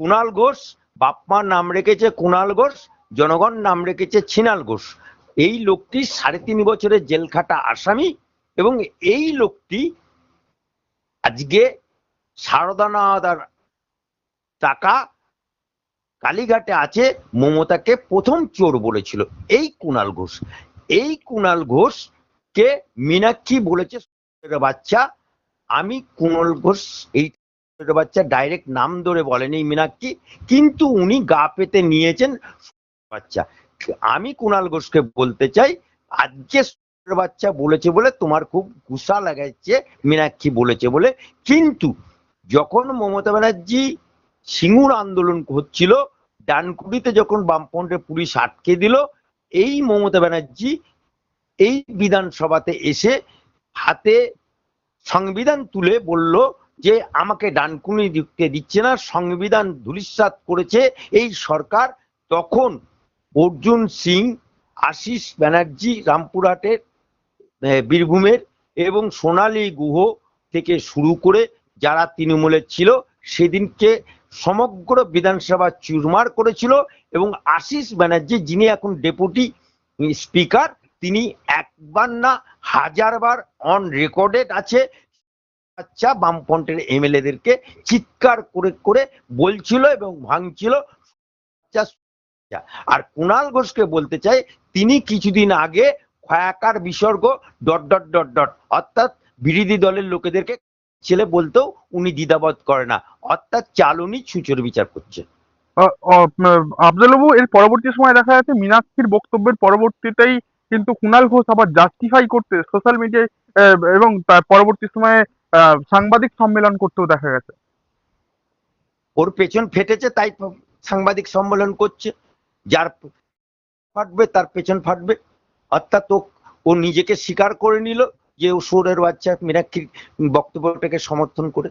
কুণাল ঘোষ বাপমার নাম রেখেছে কুণাল ঘোষ, জনগণ নাম রেখেছে ছিনাল ঘোষ। এই লোকটি সাড়ে তিন বছরের জেল খাটা আসামি এবং এই লোকটি আজকে সারদানাদার টাকা কালীঘাটে আছে, মমতাকে প্রথম চোর বলেছিল। এই কুণাল ঘোষ, এই কুণাল ঘোষকে মীনাক্ষী বলেছে, বাচ্চা, আমি কুণাল ঘোষ এই ছোট বাচ্চা ডাইরেক্ট নাম ধরে বলেনি মীনাক্ষী, কিন্তু উনি গা পেতে নিয়েছেন বাচ্চা। আমি কুণাল ঘোষকে বলতে চাই, আজকে বাচ্চা বলেছে বলে তোমার খুব গুসা লাগাচ্ছে মীনাক্ষী বলেছে বলে। কিন্তু যখন মমতা ব্যানার্জি সিঙ্গুর আন্দোলন হচ্ছিল, ডানকুড়িতে যখন বামপন্থের পুলিশ আটকে দিল, এই মমতা ব্যানার্জি এই বিধানসভাতে এসে হাতে সংবিধান তুলে বলল যে আমাকে ডানকুনি দিতে দিচ্ছে না, সংবিধান ধূলিসাৎ করেছে এই সরকার, তখন অর্জুন সিং, আশিস ব্যানার্জি, রামপুরহাটের বীরভূমের এবং সোনালী গুহ থেকে শুরু করে যারা তৃণমূলের ছিল, সেদিনকে সমগ্র বিধানসভা চুরমার করেছিল এবং আশিস ব্যানার্জি, যিনি এখন ডেপুটি স্পিকার, তিনি একবার না হাজারবার অন রেকর্ডেড আছে। আচ্ছা বামফ্রন্টের এমএলএদেরকে চিৎকার করে করে বলছিল এবং ভাঙছিল। আর কুণাল ঘোষকে বলতে চাই, তিনি কিছুদিন আগে খয়াকার বিসর্গ ডট ডট ডট ডট, অর্থাৎ বিরোধী দলের লোকেদেরকে ছেলে বলতেও উনি দ্বিধাবোধ করে না অর্থাৎ চালনি ছুচোর বিচার করছে আফজালবাবু এর পরবর্তী সময় দেখা যাচ্ছে মীনাক্ষীর বক্তব্যের পরবর্তীতেই কিন্তু কুণাল ঘোষ আবার জাস্টিফাই করতে সোশ্যাল মিডিয়ায় এবং তার পরবর্তী সময়ে সাংবাদিক সম্মেলন করতেও দেখা গেছে। ওর পেছন ফেটেছে, তাই সাংবাদিক সম্মেলন করছে। যার ফাটবে, তার পেছন ফাটবে। অর্থাৎ ও নিজেকে স্বীকার করে নিল যে ও সুরের বাচ্চা মীনাক্ষীর বক্তব্যটাকে সমর্থন করে।